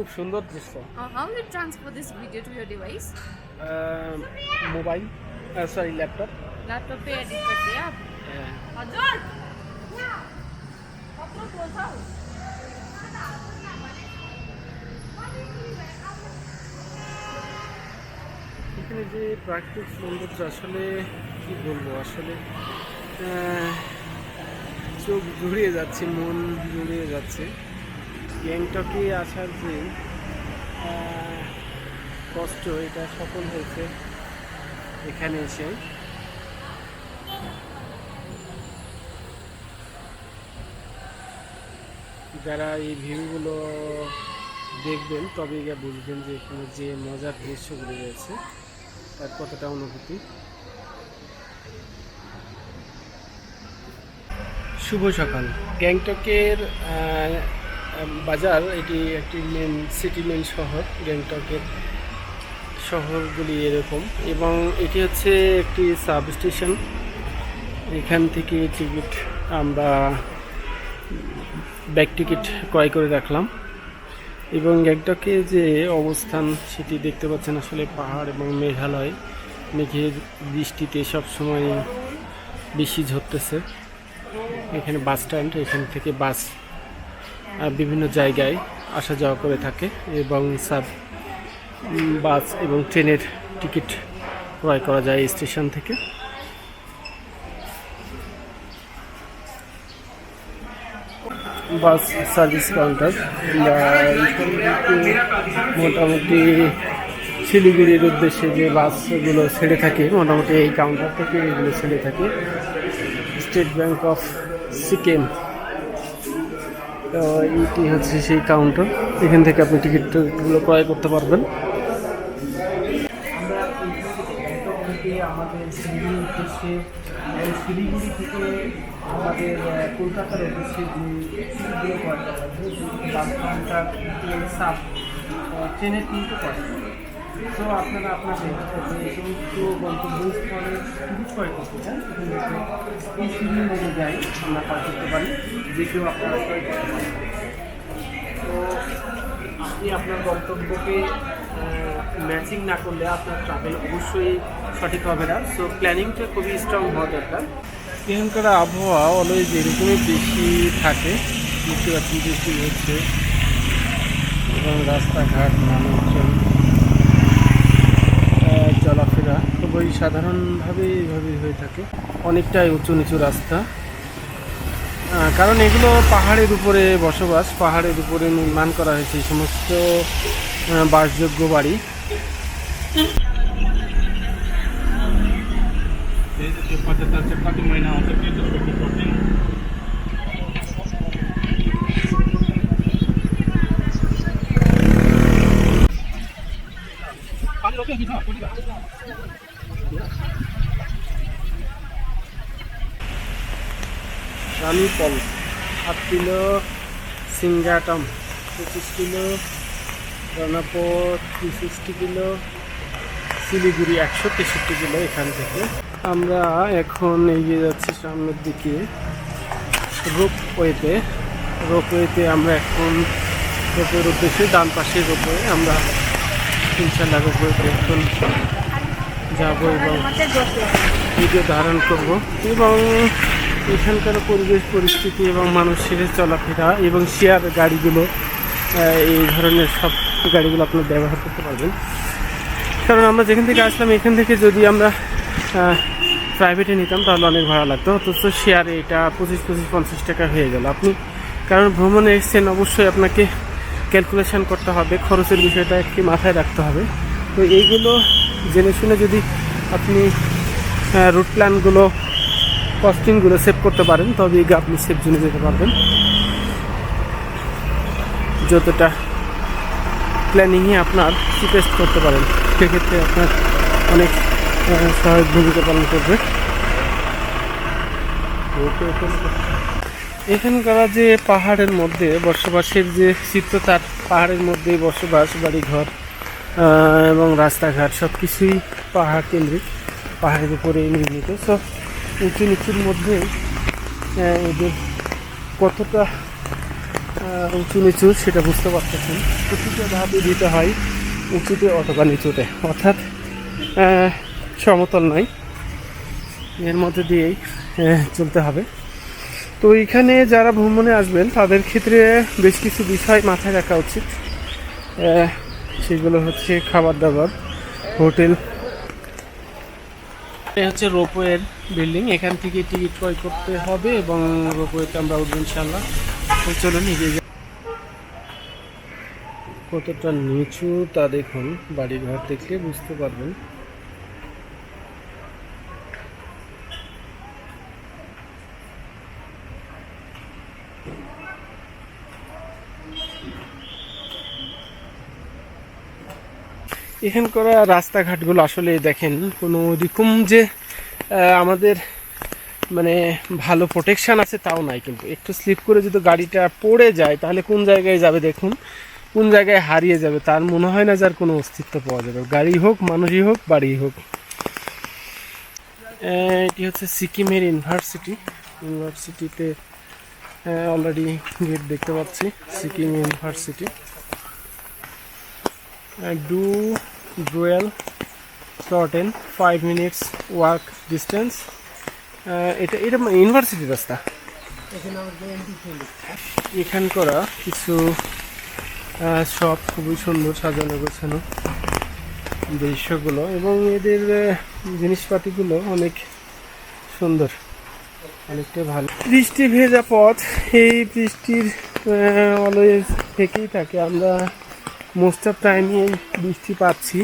খুব সুন্দর দৃশ্য। uh, How you transfer this video to your device? Mobile sorry laptop ল্যাপটপে এডিট করতে আপ হজর হ্যাঁ। এখানে যে প্রাকৃতিক সৌন্দর্য আসলে কি বলব আসলে চোখ জুড়িয়ে যাচ্ছে মন জুড়িয়ে যাচ্ছে। গ্যাংটকে আসার যে কষ্ট, এটা সফল হয়েছে এখানে এসে। যারা এই ভিউগুলো দেখবেন তবে গিয়ে বুঝবেন যে এখানে যে মজার দৃশ্যগুলো রয়েছে, তার কতটা অনুভূতি। শুভ সকাল। গ্যাংটকের বাজার, এটি একটি মেন সিটি মেন শহর, গ্যাংটকের শহরগুলি এরকম। এবং এটি হচ্ছে একটি সাব স্টেশন এখান থেকে টিকিট আমরা ব্যাক টিকিট ক্রয় করে রাখলাম। এবং গ্যাংটকে যে অবস্থান, সেটি দেখতে পাচ্ছেন আসলে পাহাড় এবং মেঘালয়। মেঘের বৃষ্টিতে সব সময় বেশি ঝরতেছে। এখানে বাস স্ট্যান্ড এখান থেকে বাস বিভিন্ন জায়গায় আসা যাওয়া করে থাকে এবং সাব বাস এবং ট্রেনের টিকিট ক্রয় করা যায় স্টেশন থেকে। বাস সার্ভিস কাউন্টার মোটামুটি শিলিগুড়ির উদ্দেশ্যে যে বাসগুলো ছেড়ে থাকে, মোটামুটি এই কাউন্টার থেকে এগুলো ছেড়ে থাকে। স্টেট ব্যাংক অফ সিকিম তো এইটি হচ্ছে সেই কাউন্টার এখান থেকে আপনি টিকিটগুলো ক্রয় করতে পারবেন। আমাদের শিলিগুড়ি থেকে আমাদের কলকাতার উদ্দেশ্যে যে ট্রেনের তিনটে করে তো আপনারা আপনাদের যে সমস্ত গন্তব্যস্থলে টিকিট ক্রয় করতে চান এই সিরিয়াল অনুযায়ী আমরা ক্রয় করতে পারি, যে কেউ আপনারা তো আপনি আপনার গন্তব্যকে ম্যাচিং না করলে আপনার ট্রাভেল অবশ্যই সঠিক হবে না। সো প্ল্যানিংটা খুবই স্ট্রং হওয়া দরকার। এখানকার আবহাওয়া অলওয়েজ এরকমই বেশি থাকে বুঝতে পারছেন বৃষ্টি হচ্ছে, এবং রাস্তাঘাট মানুষজন খুবই সাধারণভাবে এইভাবেই হয়ে থাকে। অনেকটাই উঁচু নিচু রাস্তা। কারণ এগুলো পাহাড়ের উপরে বসবাস, পাহাড়ের উপরে নির্মাণ করা হয়েছে এই সমস্ত বাসযোগ্য বাড়ি। রানীপল সাত কিলো সিঙ্গাটম পঁচিশ কিলো রনাপুর থ্রি সিক্সটি কিলো শিলিগুড়ি একশো তেষট্টি কিলো এখান থেকে। আমরা এখন এগিয়ে যাচ্ছি সামনের দিকে রোপওয়েতে। রোপওয়েতে আমরা এখন রোপের উদ্দেশ্যে ডান পাশে রোপওয়ে আমরা ইনশাল্লাহ রোপওয়েতে এখন যাব এবং ভিডিও ধারণ করব। এবং এখানকার পরিবেশ, পরিস্থিতি এবং মানুষের চলাফেরা এবং শেয়ার গাড়িগুলো এই ধরনের সব গাড়িগুলো আপনার ব্যবহার করতে পারবেন। কারণ আমরা যেখান থেকে আসলাম, এখান থেকে যদি আমরা প্রাইভেটে নিতাম, তাহলে অনেক ভাড়া লাগতো। অথচ শেয়ারে এটা পঁচিশ পঁচিশ, পঞ্চাশ টাকা হয়ে গেল। আপনি, কারণ ভ্রমণে এসছেন, অবশ্যই আপনাকে ক্যালকুলেশন করতে হবে, খরচের বিষয়টা একটি মাথায় রাখতে হবে। তো এইগুলো জেনে শুনে যদি আপনি রুট প্ল্যানগুলো কস্টিংগুলো সেভ করতে পারেন তবে আপনি সেভ জোনে যেতে পারবেন। যতটা প্ল্যানিংয়ে আপনার চিপেস্ট করতে পারেন, সেক্ষেত্রে আপনার অনেক সহায়ক ভূমিকা পালন করবে। এখানকার যে পাহাড়ের মধ্যে বসবাসের যে চিত্র, তার পাহাড়ের মধ্যেই বসবাস, বাড়িঘর এবং রাস্তাঘাট সব কিছুই পাহাড় কেন্দ্রিক, পাহাড়ের উপরে নির্মিত। সব উঁচু নিচুর মধ্যে এদের কতটা উঁচু নিচু সেটা বুঝতে পারতেছেন। প্রতিটা ধাপে দিতে হয়, উঁচুতে অথবা নিচুতে। অর্থাৎ সমতল নয়। এর মধ্যে দিয়েই চলতে হবে। তো এখানে যারা ভ্রমণে আসবেন, তাদের ক্ষেত্রে বেশ কিছু বিষয় মাথায় রাখা উচিত। সেগুলো হচ্ছে খাবার দাবার, হোটেল। হচ্ছে রোপওয়ের বিল্ডিং, এখান থেকে টিকিট ক্রয় করতে হবে এবং রোপওয়েতে আমরা উঠবো ইনশাল্লাহ তো চলুন এগিয়ে কতটা নিচু তা দেখুন, বাড়িঘর দেখলে বুঝতে পারবেন। এখানকার রাস্তাঘাটগুলো আসলে দেখেন, কোনো ওরকম যে আমাদের মানে ভালো প্রোটেকশন আছে তাও নাই কিন্তু। একটু স্লিপ করে যদি গাড়িটা পড়ে যায়, তাহলে কোন জায়গায় যাবে দেখুন? কোন জায়গায় হারিয়ে যাবে, তার মনে হয় না যার কোনো অস্তিত্ব পাওয়া যাবে। গাড়ি হোক, মানুষই হোক, বাড়ি হোক। এটি হচ্ছে সিকিমের ইউনিভার্সিটি। ইউনিভার্সিটিতে অলরেডি গেট দেখতে পাচ্ছি, Sikkim university. Do do five minutes walk distance. Uh, এটা এটা ইউনিভার্সিটি রাস্তা। এখান করা কিছু সব খুবই সুন্দর সাজানো গোছানো দৃশ্যগুলো এবং এদের জিনিসপাতিগুলো অনেক সুন্দর অনেকটা ভালো। বৃষ্টি ভেজা পথ এই বৃষ্টির অলওয়েজ থেকেই থাকে। আমরা মোস্ট অফ টাইমে বৃষ্টি পাচ্ছি।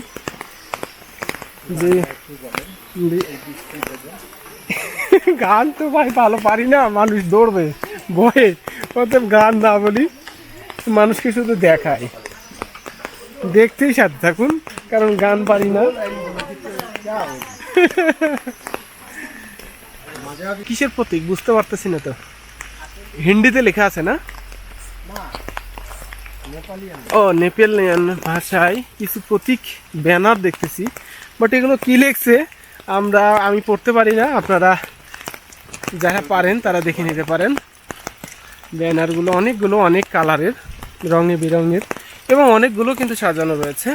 গান তো ভাই ভালো পারি না, মানুষ দৌড়বে, বয়ে। অতএব গান না বলি, মানুষকে শুধু দেখায় দেখতেই সাথে থাকুন, কারণ গান পারি না। কিসের প্রতীক? বুঝতে পারতেছি না তো। হিন্দিতে লেখা আছে না? ও, নেপালিয়ান ভাষায় কিছু প্রতীক, ব্যানার দেখতেছি। বাট এগুলো কী লেখছে আমরা আমি পড়তে পারি না। আপনারা যারা পারেন তারা দেখে নিতে পারেন। ব্যানারগুলো অনেকগুলো অনেক কালারের রঙে বেরঙের এবং অনেকগুলো কিন্তু সাজানো রয়েছে।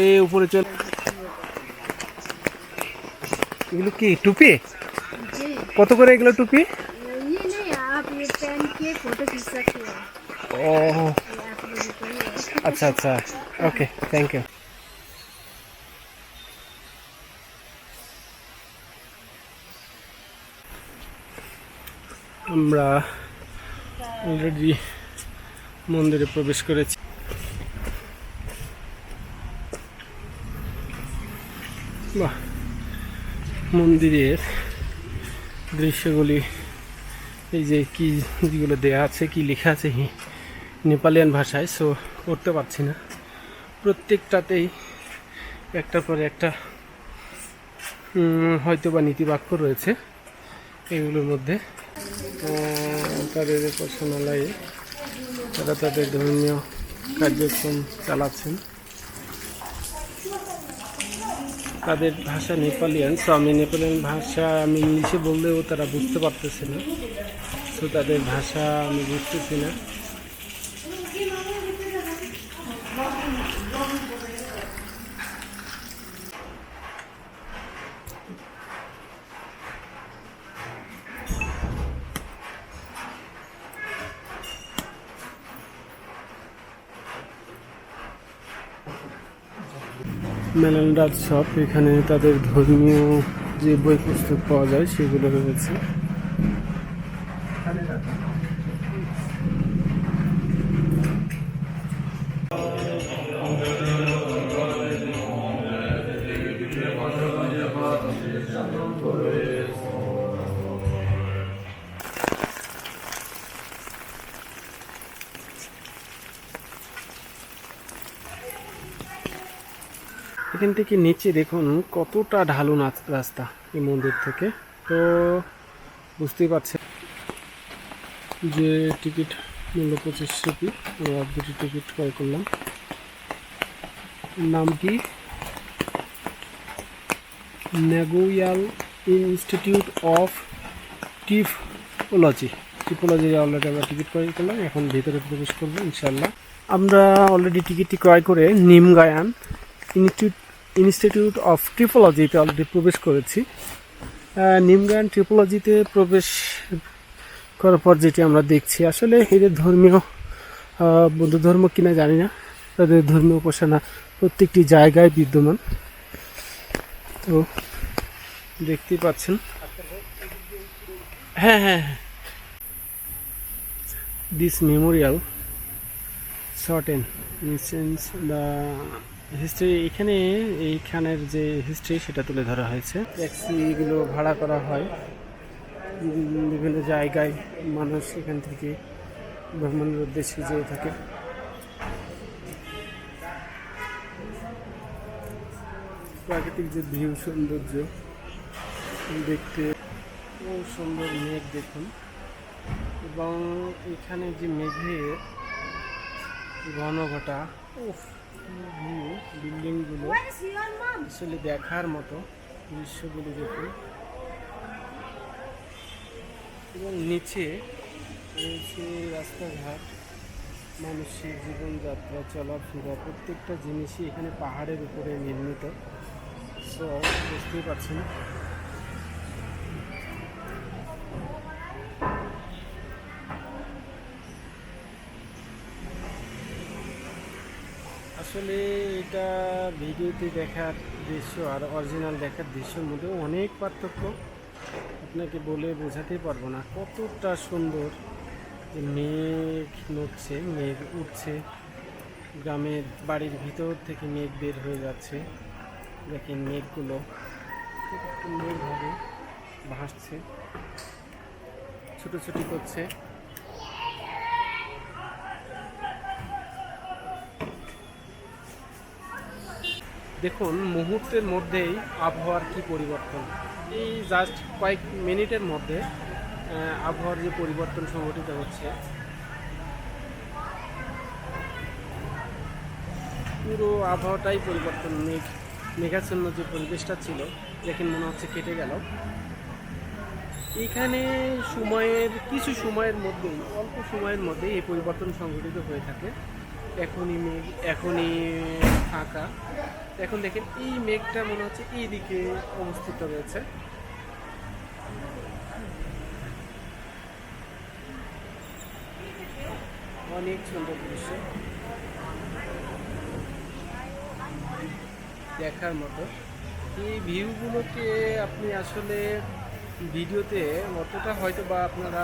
এই উপরে চলে এগুলো কি টুপি? কত করে এগুলো টুপি? ও। আচ্ছা আচ্ছা। ওকে থ্যাংক ইউ আমরা অলরেডি মন্দিরে প্রবেশ করেছি। বাহ, মন্দিরের দৃশ্যগুলি, এই যে কি যেগুলো দেয়া আছে, কি লেখা আছে নেপালিয়ান ভাষায় সো পড়তে পারছি না। প্রত্যেকটাতেই একটার পরে একটা হয়তো বা নীতিবাক্য রয়েছে এগুলোর মধ্যে। তাদের উপাসনালয়ে তারা তাদের ধর্মীয় কার্যক্রম চালাচ্ছেন। তাদের ভাষা নেপালিয়ান সো আমি নেপালিয়ান ভাষা আমি ইংলিশে বললেও তারা বুঝতে পারতেছে না। সো তাদের ভাষা আমি বুঝতেছি না। মেলান্ডার শপ এখানে তাদের ধর্মীয় যে বই পুস্তক পাওয়া যায় সেগুলো রয়েছে। এখান থেকে নিচে দেখুন কতটা ঢালু রাস্তা এই মন্দির থেকে। তো বুঝতেই পারছেন যে টিকিট মূল্য পঁচিশ রুপি আমরা দুটি টিকিট ক্রয় করলাম। নাম কি? Namgyal institute of tibetology tibetology already আমরা টিকিট ক্রয় করলাম। এখন ভিতরে প্রবেশ করব ইনশাল্লাহ আমরা অলরেডি টিকিটটি ক্রয় করে নিমগায়ান ইনস্টিটিউট ইনস্টিটিউট অফ ট্রিপোলজিতে অলরেডি প্রবেশ করেছি। আহ, নিমগায়ান ট্রিপোলজিতে প্রবেশ করার পর যেটি আমরা দেখছি আসলে এদের ধর্মীয় বৌদ্ধ ধর্ম কিনা জানি না। তাদের ধর্মীয় উপাসনা প্রত্যেকটি জায়গায় বিদ্যমান। তো দেখতেই পাচ্ছেন। হ্যাঁ হ্যাঁ this memorial shorten sense the history এখানে এইখানের যে হিস্ট্রি সেটা তুলে ধরা হয়েছে। ট্যাক্সিগুলো ভাড়া করা হয়। বিভিন্ন জায়গায় মানুষ এখান থেকে ভ্রমণের উদ্দেশ্যে যেয়ে থাকে। প্রাকৃতিক যে ভিউ সৌন্দর্য, দেখতে খুব সুন্দর মেঘ দেখুন। এবং এখানে যে মেঘের ঘনঘটা, উফ ভিউ বিল্ডিংগুলো আসলে দেখার মতো দৃশ্যগুলো দেখুন। এবং নিচে রয়েছে রাস্তাঘাট মানুষের জীবনযাত্রা চলাফেরা প্রত্যেকটা জিনিসই এখানে পাহাড়ের উপরে নির্মিত। সো বুঝতেই পারছেন? আসলে এটা ভিডিওতে দেখার দৃশ্য আর অরিজিনাল দেখার দৃশ্যের মধ্যে অনেক পার্থক্য। আপনাকে বলে বোঝাতে পারব না কতটা সুন্দর মেঘ নড়ছে, মেঘ উঠছে। গ্রামের বাড়ির ভিতর থেকে মেঘ বের হয়ে যাচ্ছে। দেখেন মেঘগুলো খুব সুন্দরভাবে ভাসছে, ছোটোছুটি করছে। দেখুন, মুহূর্তের মধ্যেই আবহাওয়ার কি পরিবর্তন? এই জাস্ট কয়েক মিনিটের মধ্যে আবহাওয়ার যে পরিবর্তন সংঘটিত হচ্ছে, পুরো আবহাওয়াটাই পরিবর্তন, মেঘ, মেঘাচ্ছন্ন যে পরিবেশটা ছিল, দেখেন মনে হচ্ছে কেটে গেল। এখানে সময়ের, কিছু সময়ের মধ্যেই, অল্প সময়ের মধ্যেই এই পরিবর্তন সংঘটিত হয়ে থাকে। এখনই মেঘ, এখনই ফাঁকা। এখন দেখেন এই মেঘটা মনে হচ্ছে এই দিকে অবস্থিত রয়েছে। অনেক সুন্দর দৃশ্য। দেখার মতো। এই ভিউগুলোকে আপনি আসলে ভিডিওতে অতটা হয়তো বা আপনারা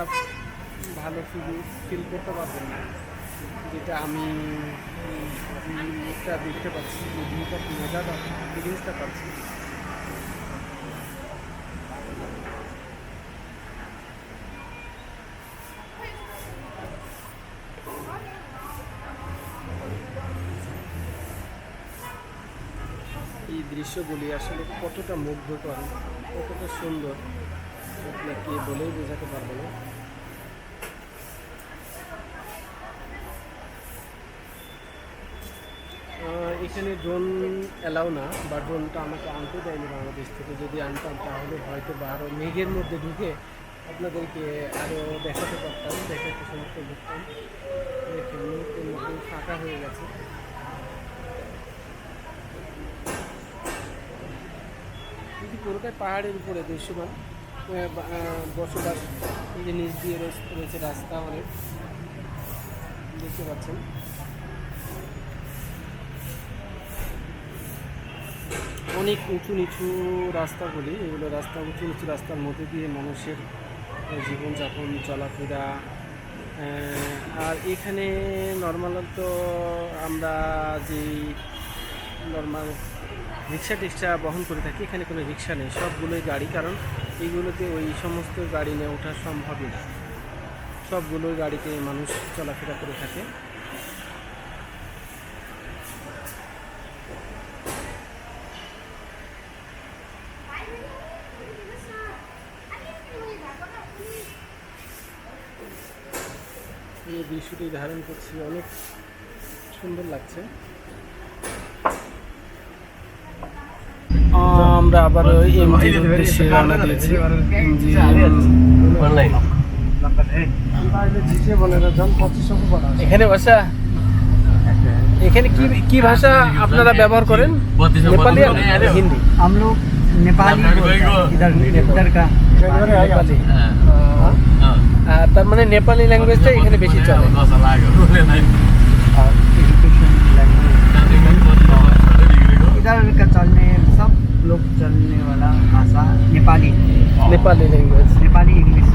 ভালো ফিল ফিল করতে পারবেন না। যেটা আমি মুখটা দেখতে পাচ্ছি ভিউটা মজাটা ফিলিংসটা পাচ্ছি। এই দৃশ্যগুলি আসলে কতটা মুগ্ধকর, কতটা সুন্দর, আপনাকে বলেই বোঝাতে পারব না। এখানে ড্রোন অ্যালাউ না, বা ড্রোনটা আমাকে আনতে দেয়নি বাংলাদেশ থেকে। যদি আনতাম তাহলে হয়তো বা আরও মেঘের মধ্যে ঢুকে আপনাদেরকে আরও দেখাতে পারতাম, দেখাতে সমস্ত দেখেন, মুহূর্তের মধ্যে ফাঁকা হয়ে গেছে। কিন্তু পুরোটাই পাহাড়ের উপরে দৃশ্যমান বসবাস এই নিচ দিয়ে রয়েছে রাস্তা অনেক। দেখতে পাচ্ছেন। অনেক উঁচু নিচু রাস্তাগুলি এগুলো রাস্তা, উঁচু নিচু রাস্তার মধ্যে দিয়ে মানুষের জীবনযাপন, চলাফেরা আর এখানে নর্মালত আমরা যে নর্মাল রিক্সা টিক্সা বহন করে থাকি, এখানে কোনো রিক্সা নেই, সবগুলোই গাড়ি, কারণ এইগুলোতে ওই সমস্ত গাড়ি নিয়ে ওঠা সম্ভবই না। সবগুলোই গাড়িতে মানুষ চলাফেরা করে থাকে। এই দৃশ্যটি ধারণ করছি অনেক সুন্দর লাগছে আমরা আবার এমজির উদ্দেশ্যে রওনা দিয়েছি MG এখানে ভাষা এখানে কি কি ভাষা আপনারা ব্যবহার করেন নেপালি আর হিন্দি हम लोग नेपाली बोलते हैं, इधर इधर का নেপালি আহ, তার মানে নেপালি ল্যাঙ্গুয়েজটা এখানে বেশি চলে और एजुकेशन लैंग्वेज इधर का चलने सब लोग चलने वाला भाषा नेपाली নেপালি ল্যাঙ্গুয়েজ नेपाली इंग्लिश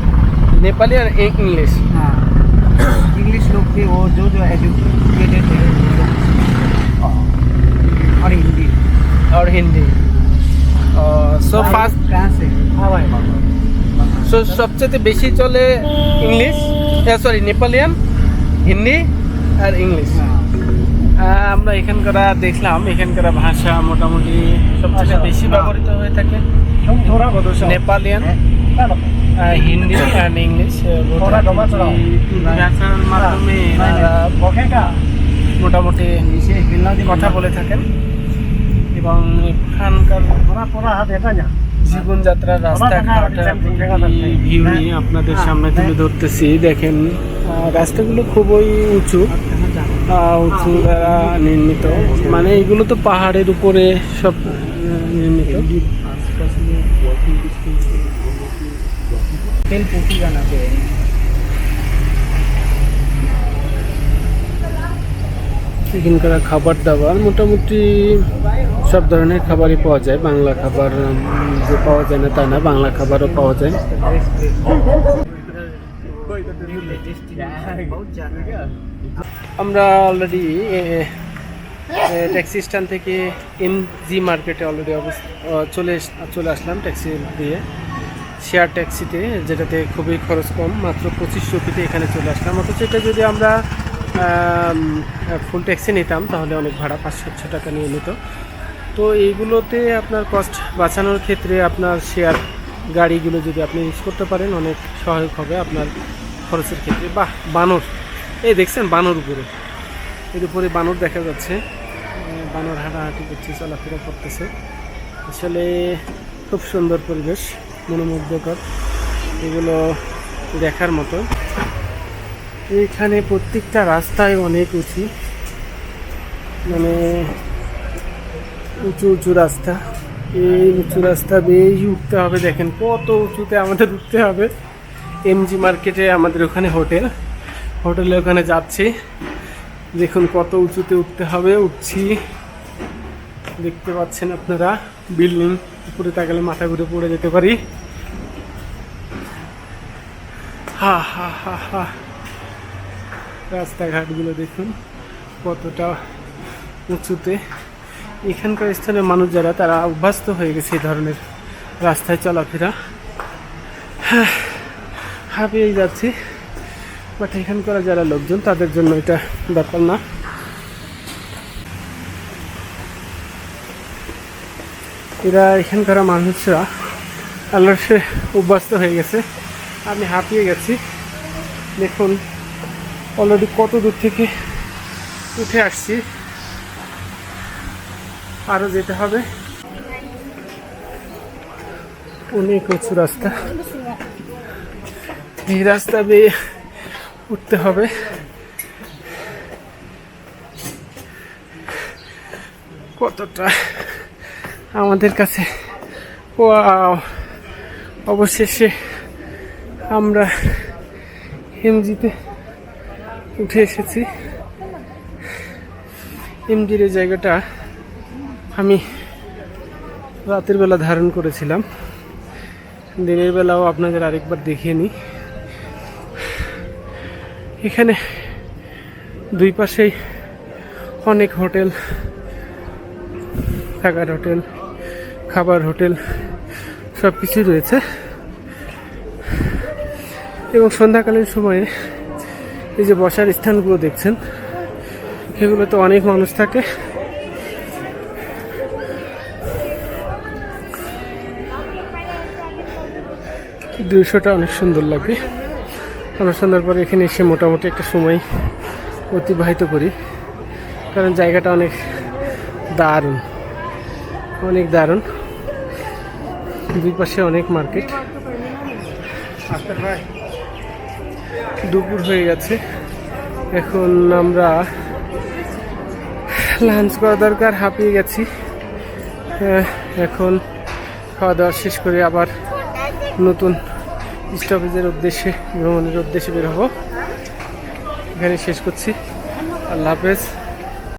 নেপালি আর ই- ইংলিশ हाँ इंग्लिश लोग भी वो जो जो एजुकेटेड है वो लोग और हिंदी और हिंदी সো ফার্স্ট कहाँ से সো সবচেয়ে বেশি চলে ইংলিশ সরি নেপালিয়ান, হিন্দি আর ইংলিশ। আমরা এখানকার দেখলাম, এখানকার ভাষা মোটামুটি সবচেয়ে বেশি ব্যবহৃত হয়ে থাকে। নেপালিয়ান হিন্দি অ্যান্ড ইংলিশ মাধ্যমে মোটামুটি কথা বলে থাকেন। এবং এখানকার জীবনযাত্রার রাস্তাঘাট ভিউ নিয়ে আপনাদের সামনে তুলে ধরতেছি। দেখেন রাস্তাগুলো খুবই উঁচু উঁচু দ্বারা নির্মিত। মানে এগুলো তো পাহাড়ের উপরে সব নির্মিত। এখানকার খাবার দাবার মোটামুটি সব ধরনের খাবারই পাওয়া যায়। বাংলা খাবার যে পাওয়া যায় না তা না, বাংলা খাবারও পাওয়া যায়। আমরা অলরেডি ট্যাক্সি স্ট্যান্ড থেকে এম জি মার্কেটে অলরেডি চলে চলে আসলাম ট্যাক্সি দিয়ে। শেয়ার ট্যাক্সিতে যেটাতে খুবই খরচ কম, মাত্র পঁচিশ রুপিতে এখানে চলে আসলাম। অথচ এটা যদি আমরা ফুল ট্যাক্সি নিতাম, তাহলে অনেক ভাড়া পাঁচ সাতশো টাকা নিয়ে নিত। তো এইগুলোতে আপনার কস্ট বাঁচানোর ক্ষেত্রে আপনার শেয়ার গাড়িগুলো যদি আপনি ইউজ করতে পারেন, অনেক সহায়ক হবে আপনার খরচের ক্ষেত্রে। বাহ, বানর। এই দেখছেন, বানর উপরে। এর উপরে বানর দেখা যাচ্ছে। বানর হাঁটাহাঁটি করছে, চলাফেরা করতেছে। আসলে খুব সুন্দর পরিবেশ, মনোমুগ্ধকর। এগুলো দেখার মতো। এখানে প্রত্যেকটা রাস্তায় অনেক উঁচু। মানে উঁচু উঁচু রাস্তা। এই উঁচু রাস্তা বেয়েই উঠতে হবে, দেখেন কত উঁচুতে আমাদের উঠতে হবে। এমজি মার্কেটে আমাদের ওখানে হোটেল। হোটেলে ওখানে যাচ্ছি। দেখুন কত উঁচুতে উঠতে হবে, উঠছি। দেখতে পাচ্ছেন আপনারা, বিল্ডিং উপরে তাকালে মাথা ঘুরে পড়ে যেতে পারি। হা হা হা হা। রাস্তাঘাটগুলো দেখুন কতটা উঁচুতে। এখানকার স্থানীয় মানুষ যারা তারা অভ্যস্ত হয়ে গেছে এই ধরনের রাস্তায় চলাফেরা। হ্যাঁ, হাঁপিয়ে যাচ্ছি। বাট এখানকার যারা লোকজন তাদের জন্য এটা ব্যাপার না। এরা এখানকার মানুষরা আল্লাহর সে অভ্যস্ত হয়ে গেছে। আমি হাঁপিয়ে গেছি। দেখুন অলরেডি কত দূর থেকে উঠে আসছি। আরও যেতে হবে। অনেক উঁচু রাস্তা। এই রাস্তা বেয়ে উঠতে হবে। কতটা আমাদের কাছে। অবশেষে আমরা এমজিতে উঠে এসেছি। এমজির জায়গাটা রাতের বেলা ধারণ করেছিলাম। দিনের বেলাও আপনাদের আরেকবার দেখিয়ে নিই। এখানে দুই পাশেই অনেক হোটেল, থাকার হোটেল, খাবার হোটেল সব কিছুই রয়েছে। এবং সন্ধ্যাকালীন সময়ে এই যে বসার স্থানগুলো দেখছেন, এগুলোতে অনেক মানুষ থাকে। দৃশ্যটা অনেক সুন্দর লাগে। আমরা সন্ধ্যার পরে এখানে এসে মোটামুটি একটা সময় অতিবাহিত করি। কারণ জায়গাটা অনেক দারুণ। অনেক দারুণ। দুই পাশে অনেক মার্কেট। দুপুর হয়ে গেছে। এখন আমরা লাঞ্চ করা দরকার হাঁপিয়ে গেছি। এখন খাওয়া দাওয়া শেষ করে আবার নতুন স্টপেজের উদ্দেশ্যে ভ্রমণের উদ্দেশ্যে বের হব। এখানে শেষ করছি। আল্লাহ হাফেজ।